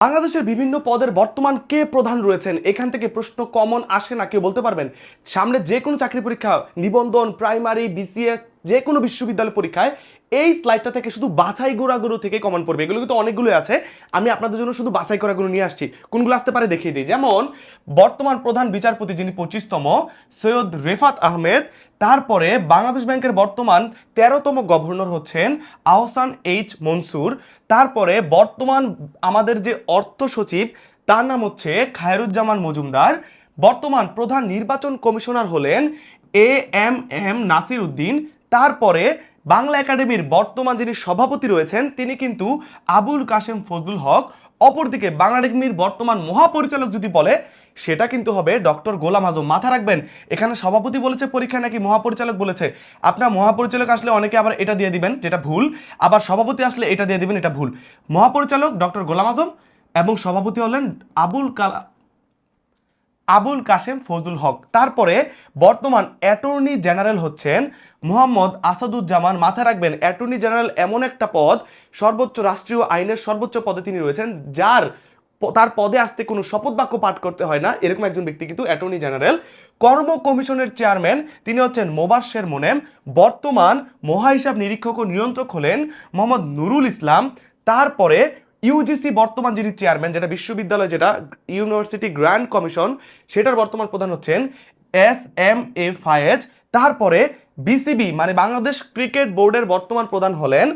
বাংলাদেশের বিভিন্ন পদের বর্তমান কে প্রধান রয়েছেন? এখান থেকে প্রশ্ন কমন আসে না, কেউ বলতে পারবেন? সামনে যে কোনো চাকরি পরীক্ষা, নিবন্ধন, প্রাইমারি, বিসিএস, যে কোনো বিশ্ববিদ্যালয় পরীক্ষায় এই স্লাইডটা থেকে শুধু বাছাই গোড়াগুলো থেকে কমন পড়বে। এগুলো কিন্তু অনেকগুলো আছে। আমি আপনাদের জন্য শুধু বাছাই করাগুলো নিয়ে আসছি। কোনগুলো আসতে পারে দেখিয়ে দিই। যেমন, বর্তমান প্রধান বিচারপতি যিনি পঁচিশতম, সৈয়দ রেফাত আহমেদ। তারপরে বাংলাদেশ ব্যাংকের বর্তমান তেরোতম গভর্নর হচ্ছেন আহসান এইচ মনসুর। তারপরে বর্তমান আমাদের যে অর্থ সচিব, তার নাম হচ্ছে খায়রুজ্জামান মজুমদার। বর্তমান প্রধান নির্বাচন কমিশনার হলেন A M M Nasir Uddin. তারপরে বাংলা একাডেমির বর্তমান যিনি সভাপতি রয়েছেন, তিনি কিন্তু আবুল কাশেম ফজলুল হক। অপরদিকে বাংলা একাডেমির বর্তমান মহাপরিচালক যদি বলে, সেটা কিন্তু হবে ডক্টর গোলাম আজম। মাথা রাখবেন, এখানে সভাপতি বলেছে পরীক্ষা নাকি মহাপরিচালক বলেছে। আপনার মহাপরিচালক আসলে অনেকে আবার এটা দিয়ে দিবেন, যেটা ভুল। আবার সভাপতি আসলে এটা দিয়ে দিবেন, এটা ভুল। মহাপরিচালক ডক্টর গোলাম আজম এবং সভাপতি হলেন আবুল কালা আবুল কাশেম ফজলুল হক। তারপরে বর্তমান অ্যাটর্নি জেনারেল হচ্ছেন মোহাম্মদ আসাদুজ্জামান। মাথায় রাখবেন, অ্যাটর্নি জেনারেল এমন একটা পদ, সর্বোচ্চ রাষ্ট্রীয় আইনের সর্বোচ্চ পদে তিনি রয়েছেন, যার তার পদে আসতে কোনো শপথ বাক্য পাঠ করতে হয় না। এরকম একজন ব্যক্তি কিন্তু অ্যাটর্নি জেনারেল। কর্ম কমিশনের চেয়ারম্যান, তিনি হচ্ছেন মোবাশ্বের মোনেম বর্তমান মহাহিসাব নিরীক্ষক ও নিয়ন্ত্রক হলেন মোহাম্মদ নুরুল ইসলাম। তারপরে ইউজিসি বর্তমান যিনি চেয়ারম্যান, যেটা বিশ্ববিদ্যালয়, যেটা ইউনিভার্সিটি গ্র্যান্ড কমিশন, সেটার বর্তমান প্রধান হচ্ছেন এস এম এ ফায়েজ। তারপরে বিসিবি মানে বাংলাদেশ ক্রিকেট বোর্ডের বর্তমান প্রধান হলেন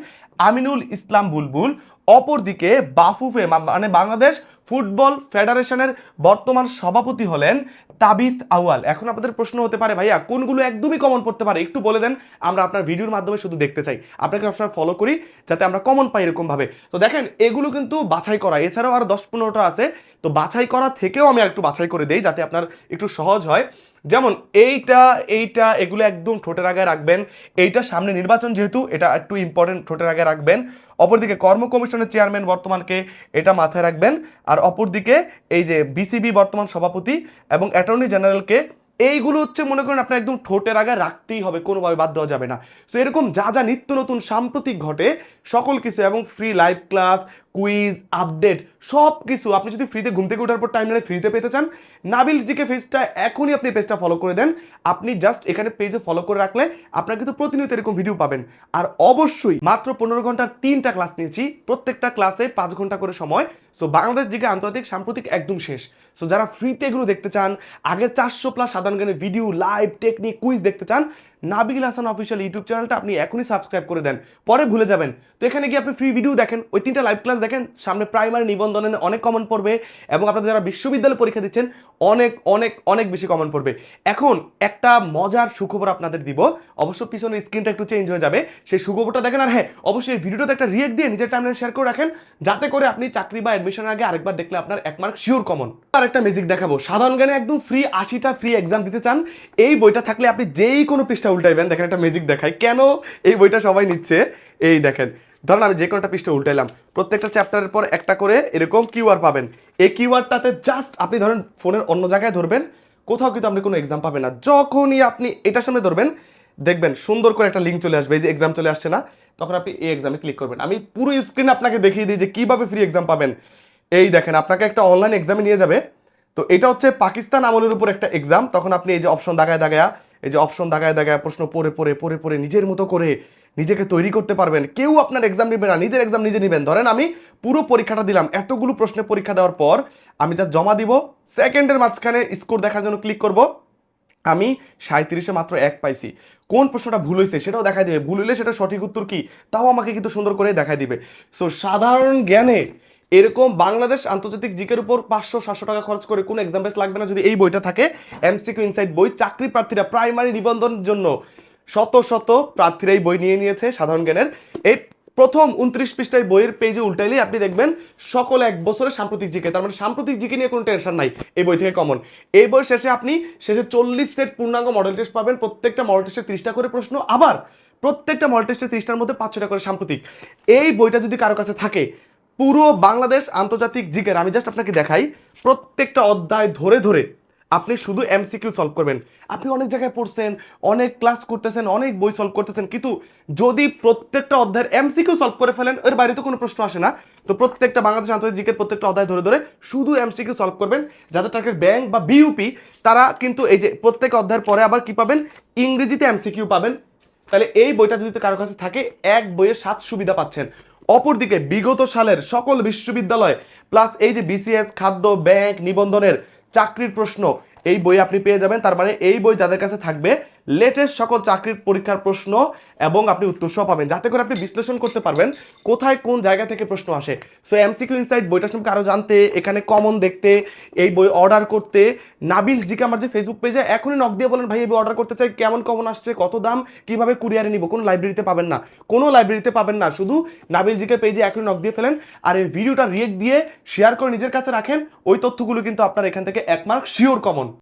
আমিনুল ইসলাম বুলবুল। অপরদিকে বাফুফে মানে বাংলাদেশ ফুটবল ফেডারেশনের বর্তমান সভাপতি হলেন তাবিত আউয়াল। এখন আপনাদের প্রশ্ন হতে পারে, ভাইয়া, কোনগুলো একদমই কমন পড়তে পারে? একটু বলে দেন, আমরা আপনার ভিডিওর মাধ্যমে শুধু দেখতে চাই। আপনাকে সবসময় ফলো করি, যাতে আমরা কমন পাই এরকমভাবে। তো দেখেন, এগুলো কিন্তু বাছাই করা। এছাড়াও আর দশ পনেরোটা আছে। তো বাছাই করা থেকেও আমি একটু বাছাই করে দেই যাতে আপনার একটু সহজ হয়। যেমন এইটা এইটা, এগুলো একদম ঠোঁটের আগে রাখবেন। এইটা সামনে নির্বাচন যেহেতু, এটা একটু ইম্পর্টেন্ট ঠোঁটের আগে রাখবেন। অপরদিকে কর্ম কমিশনের চেয়ারম্যান বর্তমানকে এটা মাথায় রাখবেন। আর অপরদিকে এই যে বিসিবি বর্তমান সভাপতি এবং অ্যাটর্নি জেনারেলকে এইগুলো হচ্ছে মনে করেন আপনার একদম ঠোঁটের আগে রাখতেই হবে, কোনোভাবে বাদ দেওয়া যাবে না। সো এরকম যা যা নিত্য নতুন সাম্প্রতিক ঘটে, সকল কিছু এবং free live class quiz, update সব কিছু আপনি যদি ফ্রিতে ঘুম থেকে ওঠার পর টাইম ফ্রিতে পেতে চান, নাবিল জিকে পেজটা এখনই আপনি পেজটা ফলো করে দেন। আপনি জাস্ট এখানে পেজে ফলো করে রাখলে আপনার কিন্তু প্রতিনিয়ত এরকম ভিডিও পাবেন। আর অবশ্যই মাত্র পনেরো ঘণ্টার তিনটা ক্লাস নিয়েছি। প্রত্যেকটা ক্লাসে পাঁচ ঘণ্টা করে সময়। সো বাংলাদেশ জিকে আন্তর্জাতিক সাম্প্রতিক একদম শেষ। সো যারা ফ্রিতে এগুলো দেখতে চান, আগের চারশো প্লাস সাধারণ জ্ঞানের ভিডিও লাইভ টেকনিক কুইজ দেখতে চান নাবিল হাসান অফিসিয়াল ইউটিউব চ্যানেলটা আপনি এখনই সাবস্ক্রাইব করে দেন, পরে ভুলে যাবেন। তো এখানে গিয়ে আপনি ফ্রি ভিডিও দেখেন, ওই তিনটা লাইভ ক্লাস দেখেন, সামনে প্রাইমারি নিবন্ধনের অনেক কমন পড়বে এবং আপনাদের যারা বিশ্ববিদ্যালয় পরীক্ষা দিচ্ছেন, অনেক অনেক অনেক বেশি কমন পড়বে। এখন একটা মজার সুখবর আপনাদের দিব, অবশ্য পিছনে স্ক্রিনটা একটু চেঞ্জ হয়ে যাবে, সেই সুখবরটা দেখেন, আর হ্যাঁ অবশ্যই ভিডিওটাতে একটা রিয়েক্ট দিয়ে নিজের টাইমলাইন শেয়ার করে রাখেন, যাতে করে আপনি চাকরি বা অ্যাডমিশনের আগে আরেকবার দেখলে আপনার এক মার্ক শিওর কমন আর একটা ম্যাজিক দেখাবো, সাধারণ জ্ঞানে একদম ফ্রি আশিটা ফ্রি এক্সাম দিতে চান, এই বইটা থাকলে আপনি যেই কোনো পৃষ্ঠা উল্টাইবেন, দেখেন একটা ম্যাজিক দেখাই কেন এই বইটা সবাই নিচ্ছে? এই দেখেন, ধরেন আমি যে কোনোটা পৃষ্ঠা উল্টাইলাম, প্রত্যেকটা চ্যাপ্টারের পর একটা করে এরকম কিউআর পাবেন। এই কিউআরটাতে জাস্ট আপনি ধরেন ফোনের অন্য জায়গায় ধরবেন, কোথাও কিন্তু আপনি কোনো এক্সাম পাবেন না। যখনই আপনি এটার সামনে ধরবেন, দেখবেন সুন্দর করে একটা লিঙ্ক চলে আসবে, এই যে এক্সাম চলে আসছে না, তখন আপনি এই এক্সামে ক্লিক করবেন। আমি পুরো স্ক্রিন আপনাকে দেখিয়ে দিই যে কীভাবে ফ্রি এক্সাম পাবেন। এই দেখেন, আপনাকে একটা অনলাইন এক্সামে নিয়ে যাবে। তো এটা হচ্ছে পাকিস্তান আমলের উপর একটা এক্সাম তখন আপনি এই যে অপশন দাগায় দাগায়া এই যে অপশন দাগায় দাগায় প্রশ্ন পড়ে পড়ে পড়ে পড়ে নিজের মতো করে নিজেকে তৈরি করতে পারবেন। কেউ আপনার এক্সাম নেবে না, নিজের এক্সাম নিজে নেবেন। ধরেন আমি পুরো পরীক্ষাটা দিলাম, এতগুলো প্রশ্নের পরীক্ষা দেওয়ার পর আমি যা জমা দিব সেকেন্ডের মাঝখানে স্কোর দেখার জন্য ক্লিক করব। আমি সাঁত্রিশে মাত্র এক পাইছি। কোন প্রশ্নটা ভুল হয়েছে সেটাও দেখাই দেবে। ভুল হলে সেটা সঠিক উত্তর কি? তাও আমাকে কিন্তু সুন্দর করে দেখাই দিবে। সো সাধারণ জ্ঞানে এরকম বাংলাদেশ আন্তর্জাতিক জিকের উপর পাঁচশো, সাতশো টাকা খরচ করে কোনো এক্সাম বেস লাগবে না যদি এই বইটা থাকে। এমসিকিউ ইনসাইড বই, চাকরি প্রার্থীরা প্রাইমারি নিবন্ধনের জন্য শত শত প্রার্থীরা এই বই নিয়ে নিয়েছে সাধারণ জ্ঞানের। এই প্রথম উনত্রিশ পৃষ্ঠায় বইয়ের পেজে উল্টাইলেই আপনি দেখবেন সকল এক বছরের সাম্প্রতিক জিকে, তার মানে সাম্প্রতিক জিকে নিয়ে কোনো টেনশন নাই এই বই থেকে কমন এই বই শেষে আপনি, শেষে চল্লিশ সেট পূর্ণাঙ্গ মডেল টেস্ট পাবেন, প্রত্যেকটা মডেল টেস্টে ত্রিশটা করে প্রশ্ন, আবার প্রত্যেকটা মডেল টেস্টে ত্রিশটার মধ্যে পাঁচশোটা করে সাম্প্রতিক। এই বইটা যদি কারও কাছে থাকে পুরো বাংলাদেশ আন্তর্জাতিক জিকের। আমি জাস্ট আপনাকে দেখাই, প্রত্যেকটা অধ্যায় ধরে ধরে আপনি শুধু এমসিকিউ সলভ করবেন। আপনি অনেক জায়গায় পড়ছেন, অনেক ক্লাস করতেছেন, অনেক বই সলভ করতেছেন, কিন্তু যদি প্রত্যেকটা অধ্যায়ের এমসিকিউ সলভ করে ফেলেন, এর বাইরে তো কোনো প্রশ্ন আসে না। তো প্রত্যেকটা বাংলাদেশ আন্তর্জাতিক জিকের প্রত্যেকটা অধ্যায় ধরে ধরে শুধু এমসিকিউ সলভ করবেন। যাদের টার্গেট ব্যাংক বা বিইউপি তারা কিন্তু এই যে প্রত্যেক অধ্যায়ের পরে আবার কি পাবেন? ইংরেজিতে এমসিকিউ পাবেন। তাহলে এই বইটা যদি কারও কাছে থাকে, এক বইয়ের সাত সুবিধা পাচ্ছেন। অপরদিকে বিগত সালের সকল বিশ্ববিদ্যালয় প্লাস এই যে বিসিএস খাদ্য ব্যাংক নিবন্ধনের চাকরির প্রশ্ন, এই বই আপনি পেয়ে যাবেন। তার মানে এই বই যাদের কাছে থাকবে লেটেস্ট সকল চাকরির পরীক্ষার প্রশ্ন এবং আপনি উত্তর সহ পাবেন। যাতে করে আপনি বিশ্লেষণ করতে পারবেন কোথায় কোন জায়গা থেকে প্রশ্ন আসে। সো এমসিকিউ ইনসাইট বইটা সম্পর্কে আরও জানতে, এখানে কমন দেখতে, এই বই অর্ডার করতে, নাবিল জিকে আমার যে ফেসবুক পেজে এখনই নক দিয়ে বলেন, ভাই, এই বই অর্ডার করতে চাই, কেমন কমন আসছে, কত দাম, কীভাবে কুরিয়ারে নিব? কোনো লাইব্রেরিতে পাবেন না। কোনো লাইব্রেরিতে পাবেন না, শুধু নাবিল জিকে পেজে এখনই নক দিয়ে ফেলেন আর এই ভিডিওটা রিয়েক্ট দিয়ে শেয়ার করে নিজের কাছে রাখেন। ওই তথ্যগুলো কিন্তু আপনার এখান থেকে এক মার্ক শিওর কমন